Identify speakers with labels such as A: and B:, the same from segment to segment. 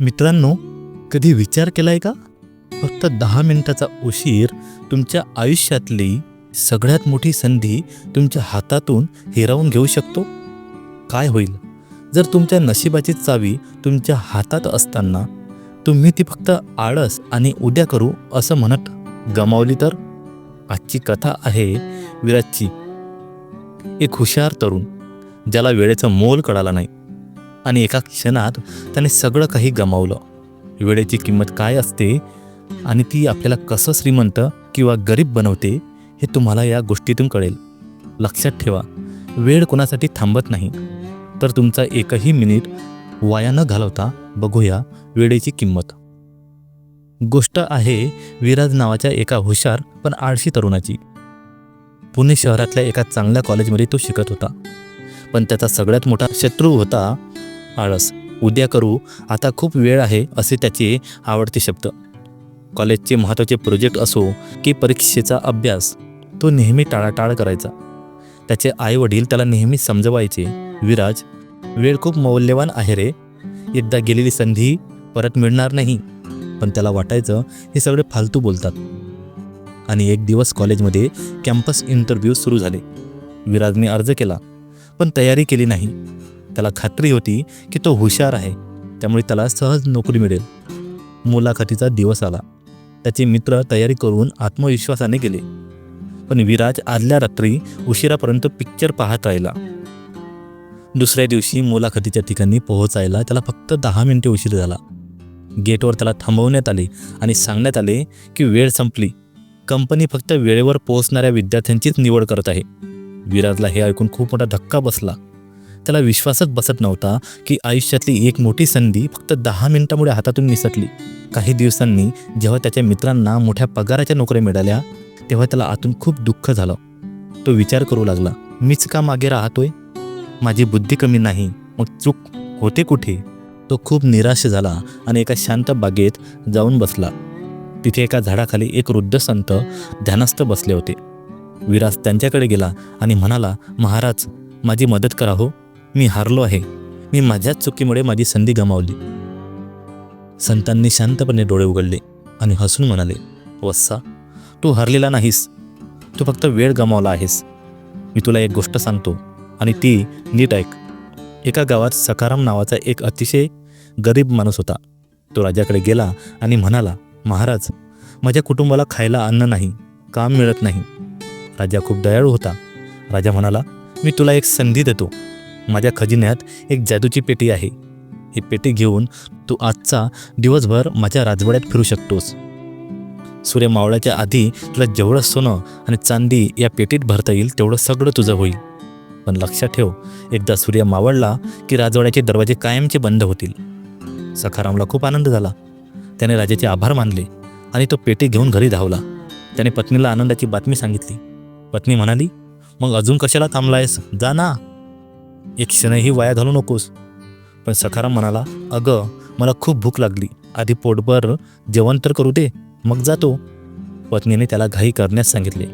A: मित्रांनो कधी विचार केलाय का? फक्त दहा मिनिटाचा उशीर तुमच्या आयुष्यातली सगळ्यात मोठी संधी तुमच्या हातातून हिरावून घेऊ शकतो? काय होईल? जर तुमच्या नशिबाची चावी तुमच्या हातात असताना तुम्ही ती फक्त आळस आणि उद्या करू असं म्हणत गमावली तर? आजची कथा आहे विराजची. एक हुशार तरुण ज्याला वेळेचं मोल कळाला नाही. आणि एका क्षणात त्याने सगळं काही गमावलं. वेळेची किंमत काय असते आणि ती आपल्याला कसं श्रीमंत किंवा गरीब बनवते हे तुम्हाला या गोष्टीतून कळेल. लक्षात ठेवा वेळ कोणासाठी थांबत नाही. तर तुमचा एकही मिनिट वाया न घालवता बघूया वेळेची किंमत. गोष्ट आहे विराज नावाच्या एका हुशार पण आळशी तरुणाची. पुणे शहरातल्या एका चांगल्या कॉलेजमध्ये तो शिकत होता. पण त्याचा सगळ्यात मोठा शत्रू होता आळस. उद्या करू. आता खूप वेळ आहे असे त्याचे आवडते शब्द. कॉलेजचे महत्त्वाचे प्रोजेक्ट असो की परीक्षेचा अभ्यास तो नेहमी टाळाटाळ करायचा. त्याचे आईवडील त्याला नेहमी समजवायचे विराज वेळ खूप मौल्यवान आहे रे. एकदा गेलेली संधी परत मिळणार नाही. पण त्याला वाटायचं हे सगळे फालतू बोलतात. आणि एक दिवस कॉलेजमध्ये कॅम्पस इंटरव्ह्यू सुरू झाले. विराजने अर्ज केला पण तयारी केली नाही. त्याला खात्री होती की तो हुशार आहे. त्यामुळे त्याला सहज नोकरी मिळेल. मुलाखतीचा दिवस आला. त्याचे मित्र तयारी करून आत्मविश्वासाने गेले. पण विराज आदल्या रात्री उशिरापर्यंत पिक्चर पाहत राहिला. दुसऱ्या दिवशी मुलाखतीच्या ठिकाणी पोहोचायला त्याला फक्त दहा मिनिटे उशीर झाला. गेटवर त्याला थांबवण्यात आले आणि सांगण्यात आले की वेळ संपली. कंपनी फक्त वेळेवर पोहोचणाऱ्या विद्यार्थ्यांचीच निवड करत आहे. विराजला हे ऐकून खूप मोठा धक्का बसला. त्याला विश्वासच बसत नव्हता की आयुष्यातली एक मोठी संधी फक्त दहा मिनिटामुळे हातातून निसटली. काही दिवसांनी जेव्हा त्याच्या मित्रांना मोठ्या पगाराच्या नोकऱ्या मिळाल्या तेव्हा त्याला आतून खूप दुःख झालं. तो विचार करू लागला मीच का मागे राहतोय? माझी बुद्धी कमी नाही मग चूक होते कुठे? तो खूप निराश झाला आणि एका शांत बागेत जाऊन बसला. तिथे एका झाडाखाली एक वृद्ध संत ध्यानस्थ बसले होते. विराज त्यांच्याकडे गेला आणि म्हणाला महाराज माझी मदत करा हो. मी हारलो आहे. मी माझ्याच चुकीमुळे माझी संधी गमावली. संतांनी शांतपणे डोळे उघडले आणि हसून म्हणाले वस्सा तू हरलेला नाहीस. तू फक्त वेळ गमावला आहेस. मी तुला एक गोष्ट सांगतो आणि ती नीट ऐक. एका गावात सकाराम नावाचा एक अतिशय गरीब माणूस होता. तो राजाकडे गेला आणि म्हणाला महाराज माझ्या कुटुंबाला खायला अन्न नाही काम मिळत नाही. राजा खूप दयाळू होता. राजा म्हणाला मी तुला एक संधी देतो. माझ्या खजिन्यात एक जादूची पेटी आहे. ही पेटी घेऊन तू आजचा दिवसभर माझ्या राजवाड्यात फिरू शकतोस. सूर्य मावळ्याच्या आधी तुला जेवढं सोनं आणि चांदी या पेटीत भरता येईल तेवढं सगळं तुझं होईल. पण लक्षात ठेव एकदा सूर्य मावळला की राजवाड्याचे दरवाजे कायमचे बंद होतील. सखारामला खूप आनंद झाला. त्याने राजाचे आभार मानले आणि तो पेटी घेऊन घरी धावला. त्याने पत्नीला आनंदाची बातमी सांगितली. पत्नी म्हणाली मग अजून कशाला थांबलायस? जा ना. एक क्षणही वाया घालू नकोस. पण सखाराम म्हणाला अगं मला खूप भूक लागली. आधी पोटभर जेवण तर करू दे मग जातो. पत्नीने त्याला घाई करण्यास सांगितले.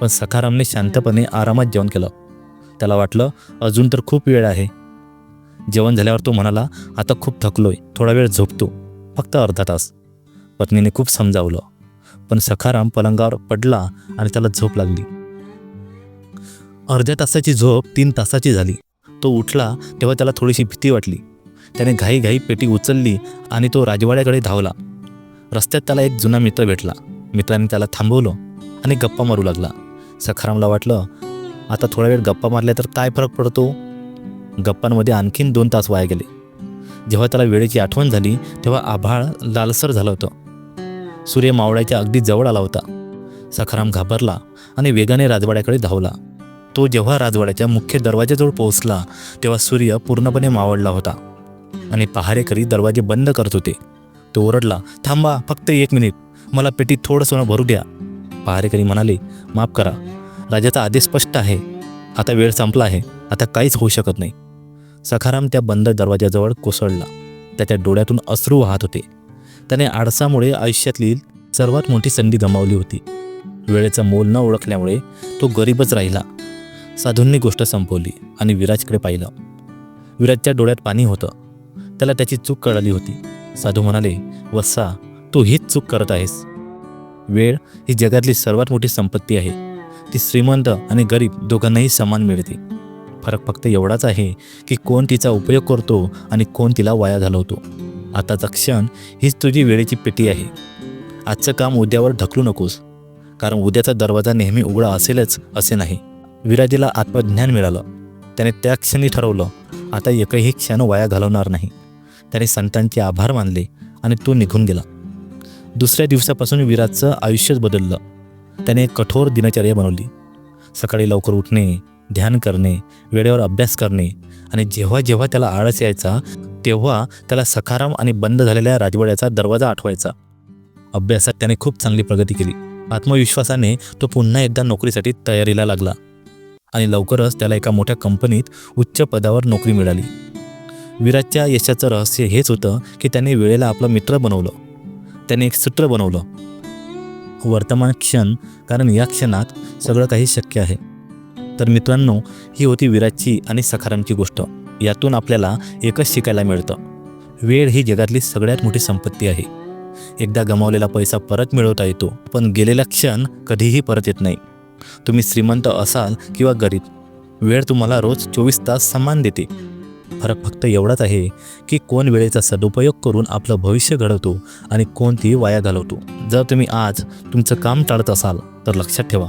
A: पण सखारामने शांतपणे आरामात जेवण केलं. त्याला वाटलं अजून तर खूप वेळ आहे. जेवण झाल्यावर तो म्हणाला आता खूप थकलोय थोडा वेळ झोपतो फक्त अर्धा तास. पत्नीने खूप समजावलं. पण सखाराम पलंगावर पडला आणि त्याला झोप लागली. अर्ध्या तासाची झोप तीन तासाची झाली. तो उठला तेव्हा त्याला थोडीशी भीती वाटली. त्याने घाईघाई पेटी उचलली आणि तो राजवाड्याकडे धावला. रस्त्यात त्याला एक जुना मित्र भेटला. मित्राने त्याला थांबवलं आणि गप्पा मारू लागला. सखारामला वाटलं आता थोडा वेळ गप्पा मारल्या तर काय फरक पडतो? गप्पांमध्ये आणखीन दोन तास वाया गेले. जेव्हा त्याला वेळेची आठवण झाली तेव्हा आभाळ लालसर झालं होतं. सूर्य मावळ्याच्या अगदी जवळ आला होता. सखाराम घाबरला आणि वेगाने राजवाड्याकडे धावला. तो जेव्हा राजवाड्याच्या मुख्य दरवाजाजवळ पोहोचला तेव्हा सूर्य पूर्णपणे मावळला होता. आणि पहारेकरी दरवाजे बंद करत होते. तो ओरडला थांबा फक्त एक मिनिट. मला पेटीत थोडं सोनं भरू द्या. पहारेकरी म्हणाले माफ करा. राजाचा आदेश स्पष्ट आहे. आता वेळ संपला आहे. आता काहीच होऊ शकत नाही. सखाराम त्या बंद दरवाजाजवळ कोसळला. त्याच्या डोळ्यातून अश्रू वाहत होते. त्याने आडसामुळे आयुष्यातली सर्वात मोठी संधी गमावली होती. वेळेचा मोल न ओळखल्यामुळे तो गरीबच राहिला. साधूंनी गोष्ट संपवली आणि विराजकडे पाहिलं. विराजच्या डोळ्यात पाणी होतं. त्याला त्याची चूक कळाली होती. साधू म्हणाले वत्सा तू हीच चूक करत आहेस. वेळ ही जगातली सर्वात मोठी संपत्ती आहे. ती श्रीमंत आणि गरीब दोघांनाही समान मिळते. फरक फक्त एवढाच आहे की कोण तिचा उपयोग करतो आणि कोण तिला वाया घालवतो. आताचा क्षण हीच तुझी वेळेची पेटी आहे. आजचं काम उद्यावर ढकलू नकोस. कारण उद्याचा दरवाजा नेहमी उघडा असेलच असे नाही. विराजीला आत्मज्ञान मिळालं. त्याने त्या क्षणी ठरवलं आता एकही क्षण वाया घालवणार नाही. त्याने संतांचे आभार मानले आणि तो निघून गेला. दुसऱ्या दिवसापासून विराजचं आयुष्यच बदललं. त्याने कठोर दिनचर्या बनवली. सकाळी लवकर उठणे ध्यान करणे वेळेवर अभ्यास करणे आणि जेव्हा जेव्हा त्याला आळस यायचा तेव्हा त्याला सखाराम आणि बंद झालेल्या राजवाड्याचा दरवाजा आठवायचा. अभ्यासात त्याने खूप चांगली प्रगती केली. आत्मविश्वासाने तो पुन्हा एकदा नोकरीसाठी तयारीला लागला. आणि लवकरच त्याला एका मोठ्या कंपनीत उच्च पदावर नोकरी मिळाली. विराजच्या यशाचं रहस्य हेच होतं की त्याने वेळेला आपला मित्र बनवलं. त्याने एक सूत्र बनवलं. वर्तमान क्षण कारण या क्षणात सगळं काही शक्य आहे. तर मित्रांनो ही होती विराजची आणि सखारामची गोष्ट. यातून आपल्याला एकच शिकायला मिळतं. वेळ ही जगातली सगळ्यात मोठी संपत्ती आहे. एकदा गमावलेला पैसा परत मिळवता येतो पण गेलेला क्षण कधीही परत येत नाही. तुम्ही श्रीमंत असाल किंवा गरीब वेळ तुम्हाला रोज चोवीस तास सन्मान देते. फरक फक्त एवढाच आहे की कोण वेळेचा सदुपयोग करून आपलं भविष्य घडवतो आणि कोण ती वाया घालवतो. जर तुम्ही आज तुमचं काम टाळत असाल तर लक्षात ठेवा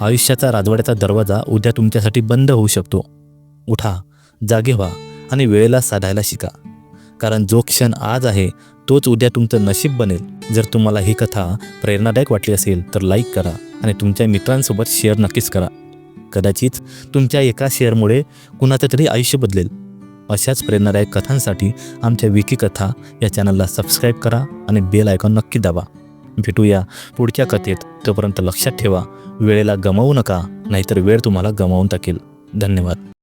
A: आयुष्याचा राजवाड्याचा दरवाजा उद्या तुमच्यासाठी बंद होऊ शकतो. उठा जागे व्हा आणि वेळेला साधायला शिका. कारण जो क्षण आज आहे तोच उद्या तुमचं नशीब बनेल. जर तुम्हाला ही कथा प्रेरणादायक वाटली असेल तर लाईक करा आणि तुमच्या मित्रांसोबत शेअर नक्कीच करा. कदाचित तुमच्या एका शेअरमुळे कुणाचं तरी आयुष्य बदलेल. अशाच प्रेरणादायक कथांसाठी आमच्या विकी कथा या चॅनलला सबस्क्राईब करा आणि बेल आयकॉन नक्की दाबा. भेटूया पुढच्या कथेत. तोपर्यंत लक्षात ठेवा वेळेला गमावू नका नाहीतर वेळ तुम्हाला गमावून टाकेल. धन्यवाद.